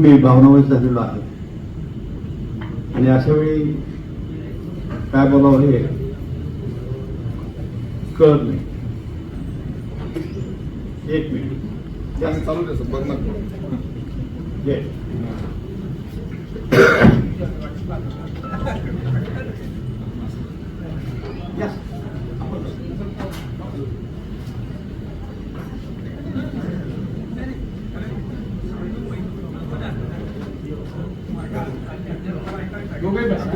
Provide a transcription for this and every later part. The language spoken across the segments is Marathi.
मी भावनावश झालेलो आहे. आणि अशा वेळी काय बोलावं हे कळत नाही. एक मिनिट. चालू द्या सर बघ ना ये. Yes. दोघे बसा.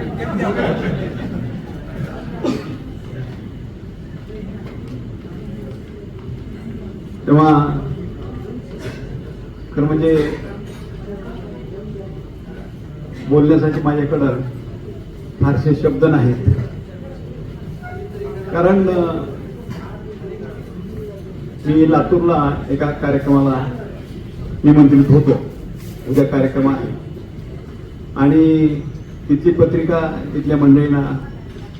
तेव्हा खरं म्हणजे बोलण्यासाठी माझ्याकडं फारसे शब्द नाहीत. कारण मी लातूरला एका कार्यक्रमाला निमंत्रित होतो. उद्या कार्यक्रम आहे. आणि तिथली पत्रिका तिथल्या मंडळींना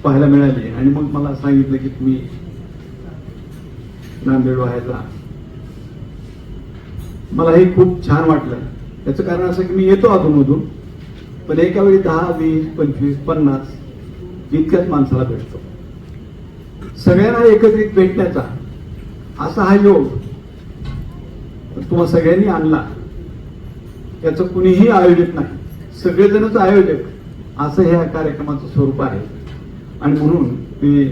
पाहायला मिळाली. आणि मग मला सांगितलं की तुम्ही नांदेड व्हायचा मला हे खूप छान वाटलं. याचं कारण असं की मी येतो अधूनमधून. पण एका वेळी दहा वीस पंचवीस पन्नास इतक्याच माणसाला भेटतो. सगळ्यांना एकत्रित भेटण्याचा असा हा योग तुम्हा सगळ्यांनी आणला. याचं कुणीही आयोजक नाही. सगळेजणच आयोजक असं ह्या कार्यक्रमाचं स्वरूप आहे. आणि म्हणून मी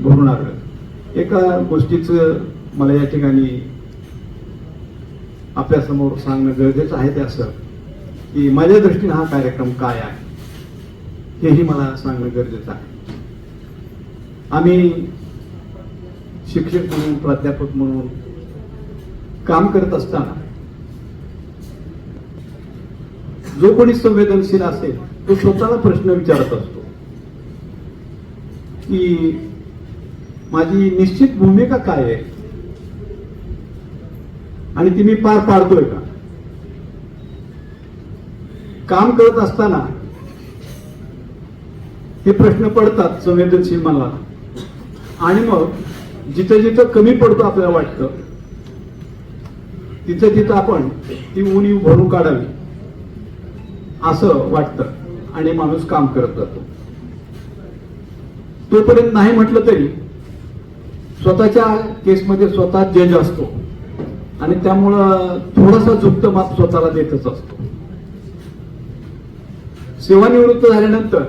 भरून आलं एका गोष्टीचं मला या ठिकाणी आपल्यासमोर सांगणं गरजेचं आहे ते असं. की माझ्या दृष्टीने हा कार्यक्रम काय आहे? हेही मला सांगणं गरजेचं आहे. आम्ही शिक्षक म्हणून प्राध्यापक म्हणून काम करत असताना जो कोणी संवेदनशील असेल तो स्वतःला प्रश्न विचारत असतो की माझी निश्चित भूमिका काय आहे? आणि ती मी पार पाडतोय का? काम करत असताना हे प्रश्न पडतात संवेदनशील मनाला आणि मग जिथं जिथं कमी पडतो आपल्याला वाटतं तिथं तिथं आपण ती उणीव भरून काढावी असं वाटतं आणि माणूस काम करत जातो. तोपर्यंत नाही म्हटलं तरी स्वतःच्या केसमध्ये स्वतः जज असतो. आणि त्यामुळं थोडासा झुकत मात स्वतःला देतच असतो. सेवानिवृत्त झाल्यानंतर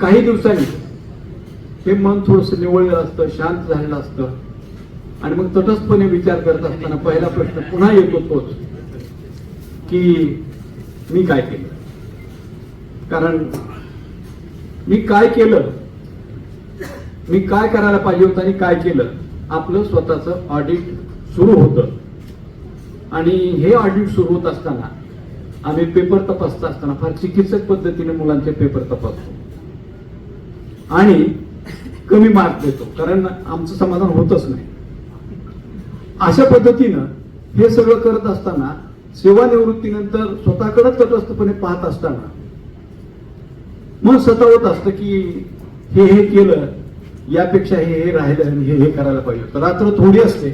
काही दिवसांनी हे मन थोडस निवळलेलं असतं शांत झालेलं असतं. आणि मग तटस्थपणे विचार करत असताना पहिला प्रश्न पुन्हा येतो तोच की मी काय केलं? कारण मी काय केलं? मी काय करायला पाहिजे होतं आणि काय केलं? आपलं स्वतःचं ऑडिट सुरू होतं. आणि हे ऑडिट सुरू होत असताना आम्ही पेपर तपासत असताना फार चिकित्सक पद्धतीने मुलांचे पेपर तपासतो. आणि कमी मार्क देतो कारण आमचं समाधान होतच नाही. अशा पद्धतीनं हे सगळं करत असताना सेवानिवृत्तीनंतर स्वतःकडे तटस्थपणे पाहत असताना मग सतावत असतं की हे हे केलं यापेक्षा हे हे राहिलं आणि हे हे करायला पाहिजे तर रात्र थोडी असते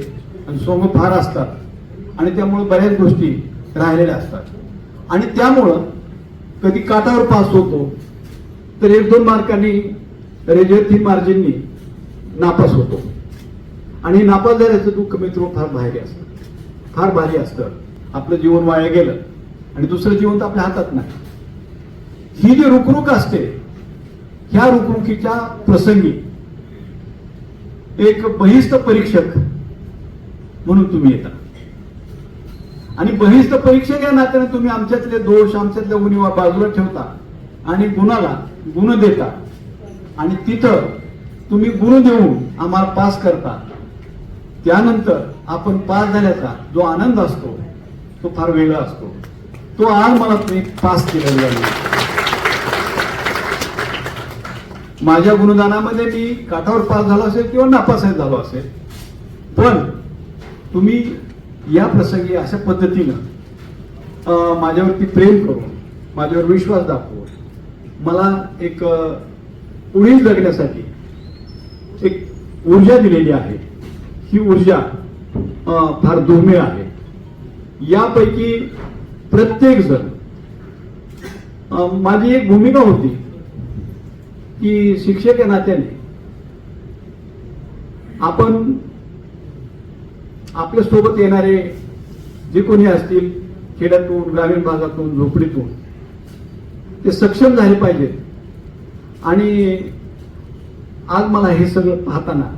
आणि सोम फार असतात आणि त्यामुळे बऱ्याच गोष्टी राहिलेल्या असतात. आणि त्यामुळं कधी काटावर पास होतो तर एक दोन मार्कांनी रेजर मार्जिननी नापास होतो. आणि नापास झाल्याचं दुःख मित्र फार भारी असतं. फार भारी असतं. आपलं जीवन वाया गेलं आणि दुसरं जीवन तर आपल्या हातात नाही. ही जी रुकरुक असते ह्या रुकरुकीच्या प्रसंगी एक बहिस्त परीक्षक म्हणून तुम्ही येता. आणि बहिस्त परीक्षक या नात्याने तुम्ही आमच्यातले दोष आमच्यातल्या उणीवा बाजूला ठेवता. आणि गुणाला गुण देता. आणि तिथं तुम्ही गुण देऊन आम्हाला पास करता. त्यानंतर आपण पास झाल्याचा जो आनंद असतो तो फार वेगळा असतो. तो आज मला तुम्ही पास केलेला नाही माझ्या गुणदानामध्ये मी काठावर पास झालो असेल किंवा नापासही झालो असेल. पण तुम्ही या प्रसंगी अशा पद्धतीनं माझ्यावरती प्रेम करून माझ्यावर विश्वास दाखवून मला एक अं, जगण्यासाठी एक ऊर्जा दिलेली आहे. ही ऊर्जा अं, फार दुर्मिळ आहे. यापैकी प्रत्येक जण माझी एक भूमिका होती की शिक्षक या नात्याने आपण आपल्यासोबत येणारे जे कोणी असतील खेड्यातून ग्रामीण भागातून झोपडीतून ते सक्षम झाले पाहिजेत. आणि आज मला हे सगळं पाहताना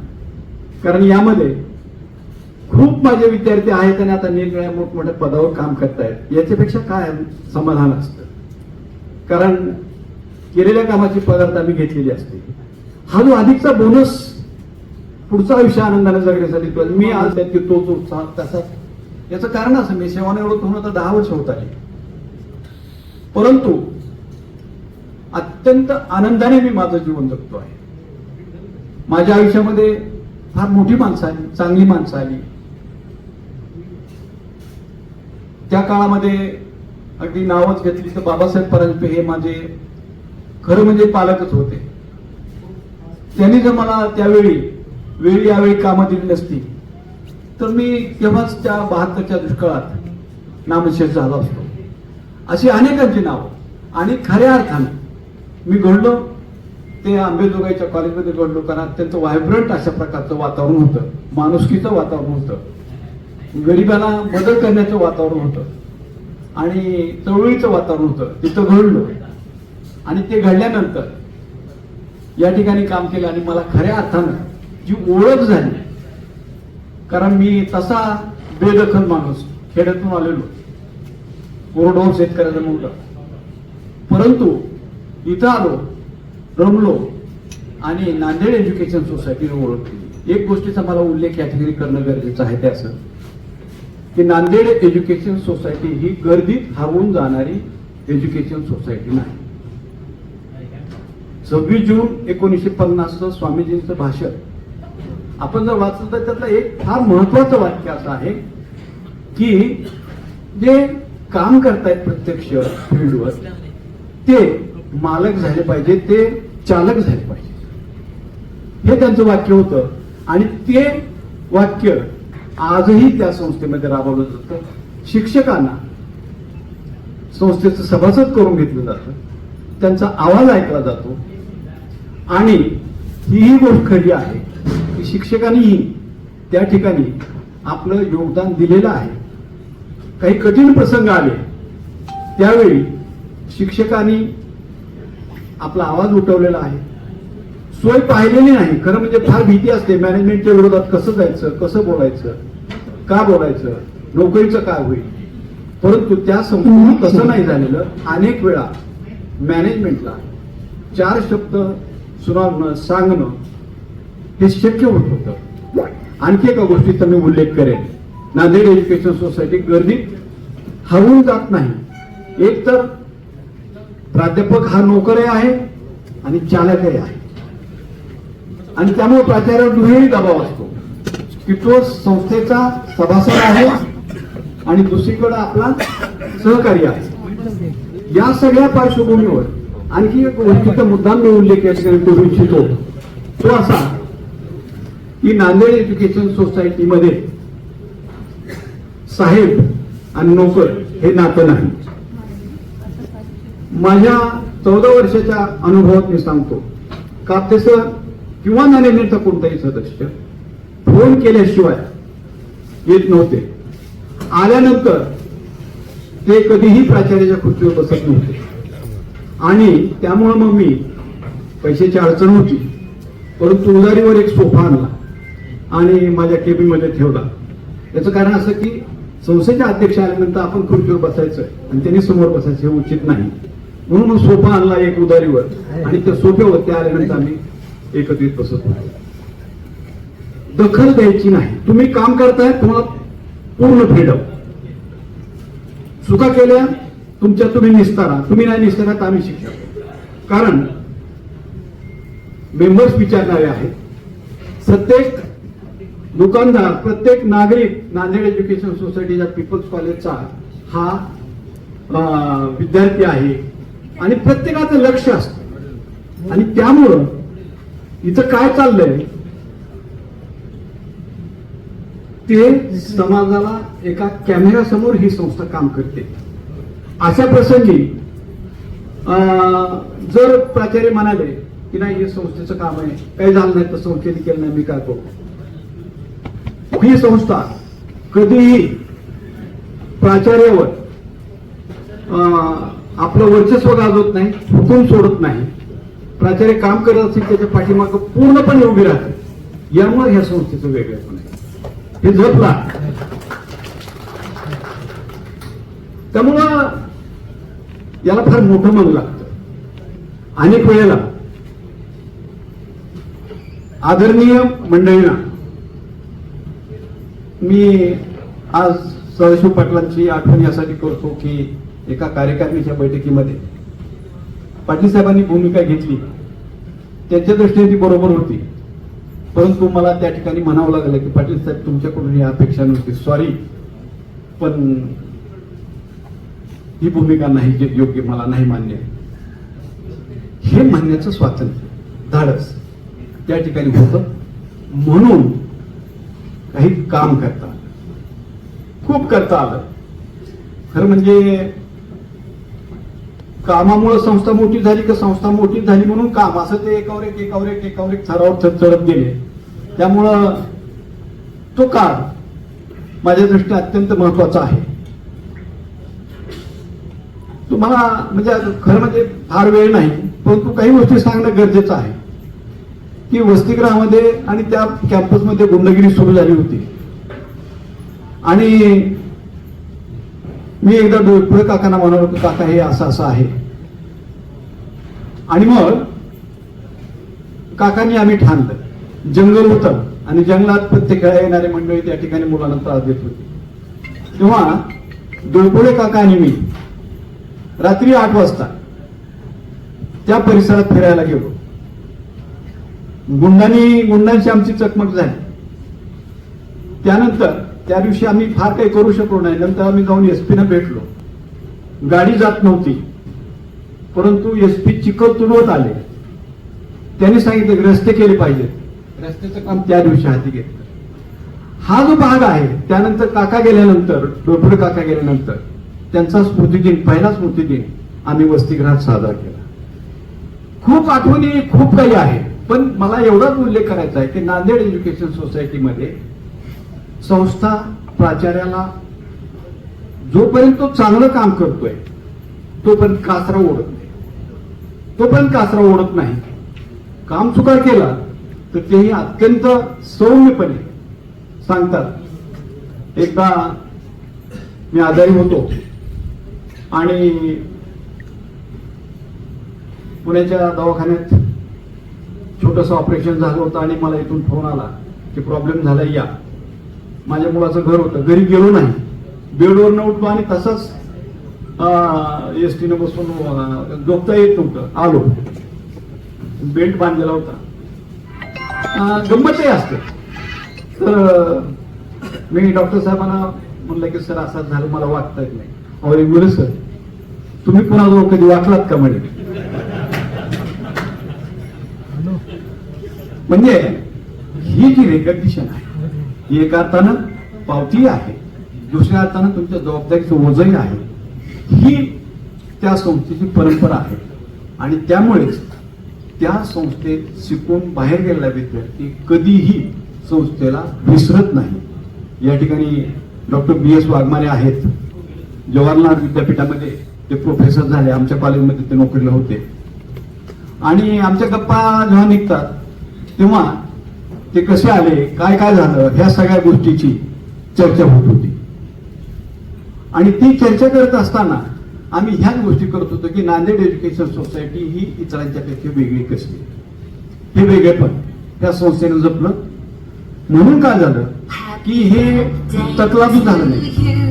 कारण यामध्ये खूप माझे विद्यार्थी आहेत आणि आता निरनिळ्या मोठमोठ्या पदावर काम करतायत. याच्यापेक्षा काय समाधान असतं? कारण केलेल्या कामाची पदार्थ आम्ही घेतलेली असते. हा जो अधिकचा बोनस पुढचं आयुष्य आनंदाने जगण्यासाठी तो- मी आज त्यात तोच उत्साह तसाच याचं कारण असं मी सेवानिवृत्त होऊन आता दहा वर्ष होत आली परंतु अत्यंत आनंदाने मी माझं जीवन जगतो आहे. माझ्या आयुष्यामध्ये फार मोठी माणसं आली चांगली माणसं आली. त्या काळामध्ये अगदी नावच घेतली तर बाबासाहेब परांजपे हे माझे खरं म्हणजे पालकच होते. त्यांनी जर मला त्यावेळी वेळी यावेळी कामं दिली नसती. तर मी तेव्हाच त्या बहात्तरच्या दुष्काळात नामशेष झालो असतो. अशी अनेकांची नावं आणि खऱ्या अर्थानं मी घडलो. ते आंबेजोगाईच्या कॉलेजमध्ये घडलो कारण अत्यंत व्हायब्रंट अशा प्रकारचं वातावरण होतं. माणुसकीचं वातावरण होतं. गरिबाला मदत करण्याचं वातावरण होतं. आणि चळवळीचं वातावरण होतं. तिथं घडलो. आणि ते घडल्यानंतर या ठिकाणी काम केलं आणि मला खऱ्या अर्थानं जी ओळख झाली. कारण मी तसा बेदखल माणूस खेड्यातून आलेलो. कोरडवाहू शेतकऱ्याचा मुलगा. परंतु इथं आलो रमलो आणि नांदेड एज्युकेशन सोसायटीने ओळखली. एक गोष्टीचा मला उल्लेख या ठिकाणी करणं गरजेचं आहे ते असं की नांदेड एज्युकेशन सोसायटी ही गर्दीत हरवून जाणारी एज्युकेशन सोसायटी नाही. सव्वीस जून एकोणीसशे पन्नासचं स्वामीजींचं भाषण. आपण जर वाचलं तर त्यातलं एक फार महत्वाचं वाक्य असं आहे की जे काम करतायत प्रत्यक्ष फील्डवर ते मालक झाले पाहिजे ते चालक झाले पाहिजे. हे त्यांचं वाक्य होतं. आणि ते वाक्य आजही त्या संस्थेमध्ये राबवलं जातं. शिक्षकांना संस्थेचं सभासद करून घेतलं जातं. त्यांचा आवाज ऐकला जातो. आणि ही गोष्ट खरी आहे शिक्षकांनीही त्या ठिकाणी आपलं योगदान दिलेलं आहे. काही कठीण प्रसंग आले. त्यावेळी शिक्षकांनी आपला आवाज उठवलेला आहे. सोय पाहिलेली नाही. खरं म्हणजे फार भीती असते. मॅनेजमेंटच्या विरोधात कसं जायचं कसं बोलायचं का बोलायचं नोकरीचं काय होईल? परंतु त्या संपूर्ण तसं नाही झालेलं. अनेक वेळा मॅनेजमेंटला चार शब्द सुनावणं सांगणं हे शक्य होत होतं आणखी एका गोष्टीचा मी उल्लेख करेन. नांदेड एज्युकेशन सोसायटी गर्दी हरवून जात नाही. एक तर प्राध्यापक हा नोकरही आहे आणि चालकही आहे. आणि त्यामुळे प्राचार्यावर दुहेरी दबाव असतो. की तो संस्थेचा सभासद आहे आणि दुसरीकडे आपला सहकारी आहे. या सगळ्या पार्श्वभूमीवर आणखी एक गोष्टीचा मुद्दाम मी उल्लेख या ठिकाणी करू इच्छितो. तो असा की नांदेड एज्युकेशन सोसायटीमध्ये साहेब आणि नोकर हे नातं नाही. माझ्या चौदा वर्षाच्या अनुभवात मी सांगतो कापते सर किंवा मॅनेजमेंटचा कोणताही सदस्य फोन केल्याशिवाय येत नव्हते. आल्यानंतर ते कधीही प्राचार्याच्या खुर्चीवर बसत नव्हते. आणि त्यामुळं मग मी पैशाची अडचण होती परंतु उधारीवर एक सोफा आणला. आणि माझ्या केबिनमध्ये ठेवला. याचं कारण असं की संस्थेच्या अध्यक्ष आल्यानंतर आपण खुर्चीवर बसायचं आणि त्यांनी समोर बसायचं हे उचित नाही. म्हणून मग सोफा आणला एक उदारीवर आणि त्या सोफ्यावर त्या आल्यानंतर आम्ही एकत्रित बसत होतो. दखल द्यायची नाही. तुम्ही काम करताय तुम्हाला पूर्ण फ्रीडम चुका केल्या तुमच्या तुम्ही निस्तारा. तुम्ही नाही निस्तारा तर आम्ही शिक्षा. कारण मेंबर्स विचारणारे आहेत. प्रत्येक दुकानदार प्रत्येक नागरिक नांदेड एज्युकेशन सोसायटीच्या पीपल्स कॉलेजचा हा अं, विद्यार्थी आहे. आणि प्रत्येकाचं लक्ष असतं. आणि त्यामुळं इथं काय चाललंय? ते समाजाला एका कॅमेऱ्यासमोर ही संस्था काम करते. अशा प्रसंगी अं, जर प्राचार्य म्हणाले की नाही हे संस्थेचं काम आहे. काही झालं नाही तर संस्थेने केलं नाही मी काय करू? ही संस्था कधीही प्राचार्यावर अं, आपलं वर्चस्व गाजवत नाही हुकूम सोडत नाही. प्राचार्य काम करत असेल त्याच्या पाठीमाग पूर्णपणे उभी राहते यामुळे ह्या संस्थेचं वेगळेपण आहे. हे जपला त्यामुळं याला फार मोठं मन लागतं. अनेक वेळेला आदरणीय मंडळींना मी आज सदाशिव पाटलांची आठवण यासाठी करतो की एका कार्यकारिणीच्या बैठकीमध्ये पाटील साहेबांनी भूमिका घेतली. त्यांच्या दृष्टीने ती बरोबर होती. परंतु मला त्या ठिकाणी म्हणावं लागलं की पाटील साहेब तुमच्याकडून ही अपेक्षा नव्हती. सॉरी पण ही भूमिका नाही जे योग्य मला नाही मान्य. हे म्हणण्याचं स्वातंत्र्य. धाडस. त्या ठिकाणी होतं. म्हणून काही काम करता आलं. खूप करता आलं. खरं म्हणजे कामामुळे संस्था मोठी झाली का संस्था मोठी झाली म्हणून काम असं ते एकावर एक एकावर एक एकावर एक थरावर चढत गेले. त्यामुळं तो काळ माझ्या दृष्टीने अत्यंत महत्त्वाचा आहे. तुम्हाला म्हणजे खरं म्हणजे फार वेळ नाही परंतु काही गोष्टी सांगणं गरजेचं आहे. की वसतिगृहामध्ये आणि त्या कॅम्पसमध्ये गुंडगिरी सुरू झाली होती. आणि मी एकदा डोळपुळे काकांना म्हणालो की काका हे असं असं आहे. आणि मग काकांनी आम्ही ठाणलं. जंगल होतं आणि जंगलात प्रत्येक वेळा येणारे मंडळी त्या ठिकाणी मुलांना त्रास देत होते. तेव्हा डोळपुळे काका आणि मी रात्री आठ वाजता त्या परिसरात फिरायला गेलो. गुंडांनी गुंडांची आमची चकमक झाली. त्यानंतर त्या दिवशी आम्ही फार काही करू शकलो नाही. नंतर आम्ही जाऊन एसपीनं भेटलो. गाडी जात नव्हती. परंतु एसपी चिखल तुडवत आले. त्यांनी सांगितलं की रस्ते केले पाहिजेत रस्त्याचं काम त्या दिवशी हाती घेतलं. हा जो भाग आहे त्यानंतर काका गेल्यानंतर डोपडे काका गेल्यानंतर त्यांचा स्मृतिदिन पहिला स्मृतिदिन आम्ही वसतिगृहात साजरा केला. खूप आठवणी खूप काही आहे. पण मला एवढाच उल्लेख करायचा आहे की नांदेड एज्युकेशन सोसायटीमध्ये संस्था प्राचार्याला जोपर्यंत तो चांगलं काम करतोय तोपर्यंत कासरा ओढत नाही. तोपर्यंत कासरा ओढत नाही. काम चुका केला तर तेही अत्यंत सौम्यपणे सांगतात. एकदा मी आजारी होतो आणि पुण्याच्या दवाखान्यात छोटंसं ऑपरेशन झालं होतं आणि मला इथून फोन आला की प्रॉब्लेम झाला या. माझ्या मुलाचं घर होतं. घरी गेलो नाही. बेडवर न उठलो आणि तसंच एस टीनं बसून अं, झोपता येत नव्हतं. आलो. बेल्ट बांधलेला होता. गंमतही असते. तर मी डॉक्टर साहेबांना म्हणलं की सर असं झालं मला वाटता येत नाही. अहो रेग्युलर सर. तुम्ही कुणाजवळ कधी वाटलात का म्हणजे म्हणजे ही जी रेकग्निशन आहे ही एका अर्थानं पावती आहे. दुसऱ्या अर्थानं तुमच्या जबाबदारीचं ओझही आहे. ही त्या संस्थेची परंपरा आहे. आणि त्यामुळेच त्या संस्थेत शिकून बाहेर गेलेला विद्यार्थी कधीही संस्थेला विसरत नाही. या ठिकाणी डॉक्टर बी एस वाघमारे आहेत. जवाहरलाल विद्यापीठामध्ये ते प्रोफेसर झाले. आमच्या कॉलेजमध्ये ते नोकरीला होते. आणि आमच्या गप्पा जेव्हा निघतात तेव्हा ते कसे आले काय काय झालं ह्या सगळ्या गोष्टीची चर्चा होत होती. आणि ती चर्चा करत असताना आम्ही ह्याच गोष्टी करत होतो की नांदेड एज्युकेशन सोसायटी ही इतरांच्यापेक्षा वेगळी कसली? हे वेगळेपण त्या संस्थेनं जपलं. म्हणून काय झालं? की हे तकलाबी झालं नाही.